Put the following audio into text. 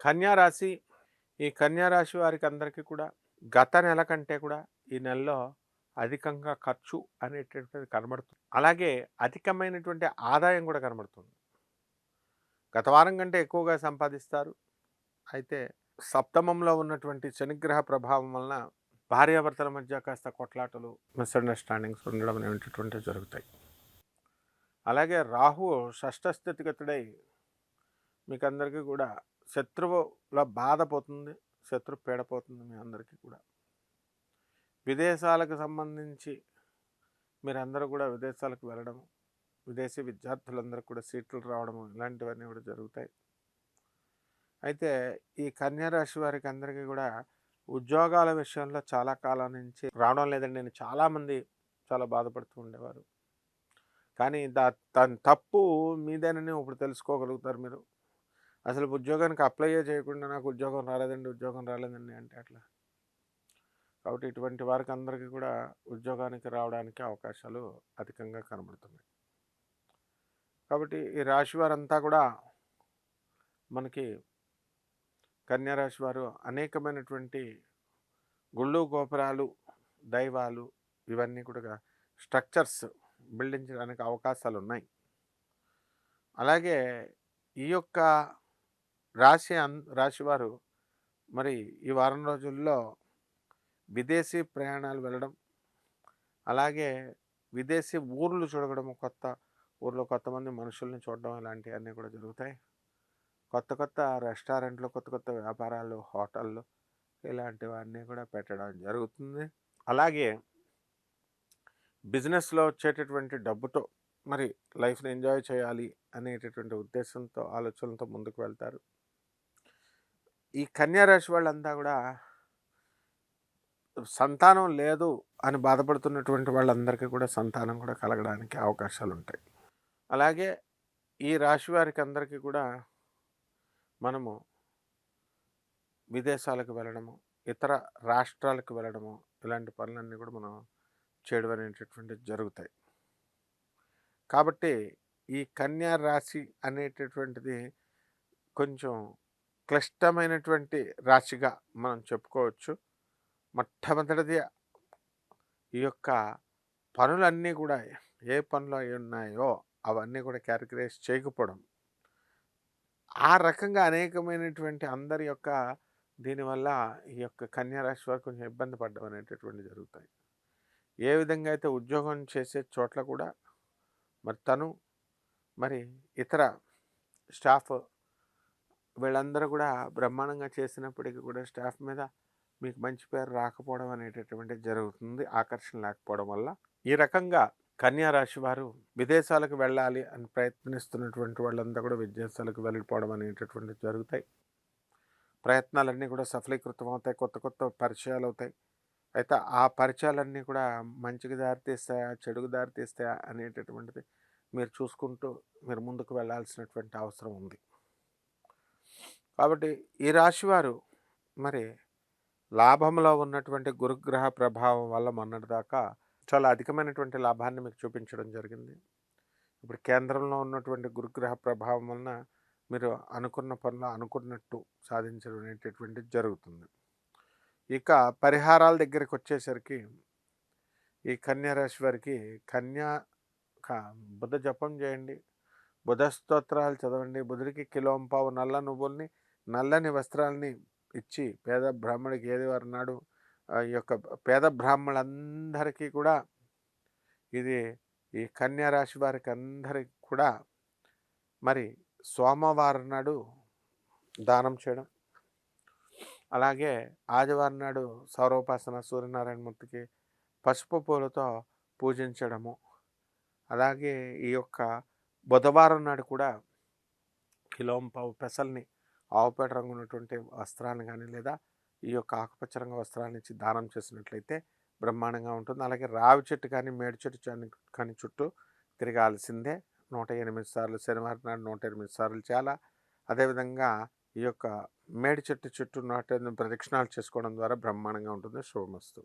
కన్యారాశి ఈ కన్యా రాశి వారికి అందరికీ కూడా గత నెల కంటే కూడా ఈ నెలలో అధికంగా ఖర్చు అనేటటువంటిది కనబడుతుంది. అలాగే అధికమైనటువంటి ఆదాయం కూడా కనబడుతుంది. గత వారం కంటే ఎక్కువగా సంపాదిస్తారు. అయితే సప్తమంలో ఉన్నటువంటి శనిగ్రహ ప్రభావం వలన భార్యాభర్తల మధ్య కాస్త కొట్లాటలు మిస్అండర్స్టాండింగ్స్ ఉండడం అనేటటువంటివి జరుగుతాయి. అలాగే రాహు షష్ఠస్థితిగతుడై మీకు అందరికీ కూడా శత్రువుల బాధ పోతుంది శత్రు పీడపోతుంది మీ అందరికీ కూడా. విదేశాలకు సంబంధించి మీరందరూ కూడా విదేశాలకు వెళ్ళడము విదేశీ విద్యార్థులందరూ కూడా సీట్లు రావడం ఇలాంటివన్నీ కూడా జరుగుతాయి. అయితే ఈ కన్యారాశి వారికి అందరికీ కూడా ఉద్యోగాల విషయంలో చాలా కాలం నుంచి రావడం లేదండి. నేను చాలామంది చాలా బాధపడుతూ ఉండేవారు. కానీ దా దాని తప్పు మీదేనని ఇప్పుడు తెలుసుకోగలుగుతారు మీరు. అసలు ఉద్యోగానికి అప్లై చేయకుండా నాకు ఉద్యోగం రాలేదండి ఉద్యోగం రాలేదండి అంటే అట్లా. కాబట్టి ఇటువంటి వారికి అందరికీ కూడా ఉద్యోగానికి రావడానికి అవకాశాలు అధికంగా కనబడుతున్నాయి. కాబట్టి ఈ రాశి వారంతా కూడా మనకి కన్యారాశి వారు అనేకమైనటువంటి గుళ్ళు గోపురాలు దైవాలు ఇవన్నీ కూడా స్ట్రక్చర్స్ బిల్డించడానికి అవకాశాలు ఉన్నాయి అలాగే ఈ యొక్క రాశి అన్ రాశివారు మరి ఈ వారం రోజుల్లో విదేశీ ప్రయాణాలు వెళ్ళడం అలాగే విదేశీ ఊర్లు చూడడం కొత్త ఊర్లో కొంతమంది మనుషుల్ని చూడడం ఇలాంటివన్నీ కూడా జరుగుతాయి. కొత్త కొత్త రెస్టారెంట్లు కొత్త కొత్త వ్యాపారాలు హోటళ్ళు ఇలాంటివన్నీ కూడా పెట్టడం జరుగుతుంది. అలాగే బిజినెస్లో వచ్చేటటువంటి డబ్బుతో మరి లైఫ్ని ఎంజాయ్ చేయాలి అనేటటువంటి ఉద్దేశంతో ఆలోచనలతో ముందుకు వెళ్తారు. ఈ కన్యారాశి వాళ్ళంతా కూడా సంతానం లేదు అని బాధపడుతున్నటువంటి వాళ్ళందరికీ కూడా సంతానం కూడా కలగడానికి అవకాశాలు ఉంటాయి అలాగే ఈ రాశి వారికి అందరికీ కూడా మనము విదేశాలకు వెళ్ళడము ఇతర రాష్ట్రాలకు వెళ్ళడము ఇలాంటి పనులన్నీ కూడా మనం చేయడం అనేటటువంటివి జరుగుతాయి. కాబట్టి ఈ కన్యా రాశి అనేటటువంటిది కొంచెం క్లిష్టమైనటువంటి రాశిగా మనం చెప్పుకోవచ్చు. మొట్టమొదటిది ఈ యొక్క పనులన్నీ కూడా ఏ పనులు అయి ఉన్నాయో అవన్నీ కూడా క్యాలిక్యులేట్ చేయకపోవడం. ఆ రకంగా అనేకమైనటువంటి అందరి యొక్క దీనివల్ల ఈ యొక్క కన్యారాశి వారు కొంచెం ఇబ్బంది పడడం అనేటటువంటి జరుగుతాయి. ఏ విధంగా అయితే ఉద్యోగం చేసే చోట్ల కూడా మరి తను మరి ఇతర స్టాఫ్ వీళ్ళందరూ కూడా బ్రహ్మాండంగా చేసినప్పటికీ కూడా స్టాఫ్ మీద మీకు మంచి పేరు రాకపోవడం అనేటటువంటి జరుగుతుంది. ఆకర్షణ లేకపోవడం వల్ల. ఈ రకంగా కన్యా రాశి వారు విదేశాలకు వెళ్ళాలి అని ప్రయత్నిస్తున్నటువంటి వాళ్ళంతా కూడా విదేశాలకు వెళ్ళిపోవడం అనేటటువంటి జరుగుతాయి. ప్రయత్నాలన్నీ కూడా సఫలీకృతం అవుతాయి. కొత్త కొత్త పరిచయాలు అవుతాయి. అయితే ఆ పరిచయాలన్నీ కూడా మంచికి దారితీస్తాయా చెడుకు దారితీస్తాయా అనేటటువంటిది మీరు చూసుకుంటూ మీరు ముందుకు వెళ్ళాల్సినటువంటి అవసరం ఉంది. కాబట్టి ఈ రాశివారు మరి లాభంలో ఉన్నటువంటి గురుగ్రహ ప్రభావం వల్ల మొన్నటిదాకా చాలా అధికమైనటువంటి లాభాన్ని మీకు చూపించడం జరిగింది. ఇప్పుడు కేంద్రంలో ఉన్నటువంటి గురుగ్రహ ప్రభావం వలన మీరు అనుకున్న పనులు అనుకున్నట్టు సాధించడం అనేటటువంటిది జరుగుతుంది. ఇక పరిహారాల దగ్గరికి వచ్చేసరికి ఈ కన్యా వారికి కన్యా బుధ జపం చేయండి. బుధ స్తోత్రాలు చదవండి. బుధుడికి కిలోంపావు నల్ల నువ్వుల్ని నల్లని వస్త్రాలని ఇచ్చి పేద బ్రాహ్మడికి ఏది వారు నాడు ఈ యొక్క పేద బ్రాహ్మణులందరికీ కూడా ఇది ఈ కన్యారాశి వారికి అందరికి కూడా మరి సోమవారం నాడు దానం చేయడం. అలాగే ఆదివారం నాడు సౌరోపాసన సూర్యనారాయణ మూర్తికి పసుపు పూలతో పూజించడము. అలాగే ఈ యొక్క బుధవారం నాడు కూడా కిలోంపావు పెసల్ని ఆవుపేట రంగు ఉన్నటువంటి వస్త్రాన్ని కానీ లేదా ఈ యొక్క ఆకుపచ్చ రంగు వస్త్రాన్ని ఇచ్చి దానం చేసినట్లయితే బ్రహ్మాండంగా ఉంటుంది. అలాగే రావి చెట్టు కానీ మేడి చెట్టు కానీ చుట్టూ తిరగాల్సిందే. నూట ఎనిమిది సార్లు శనివారం నాడు నూట ఎనిమిది సార్లు చాలా అదేవిధంగా ఈ యొక్క మేడి చెట్టు చుట్టూ నాటేందుకు ప్రదక్షిణాలు చేసుకోవడం ద్వారా బ్రహ్మాండంగా ఉంటుంది. శుభమస్తు.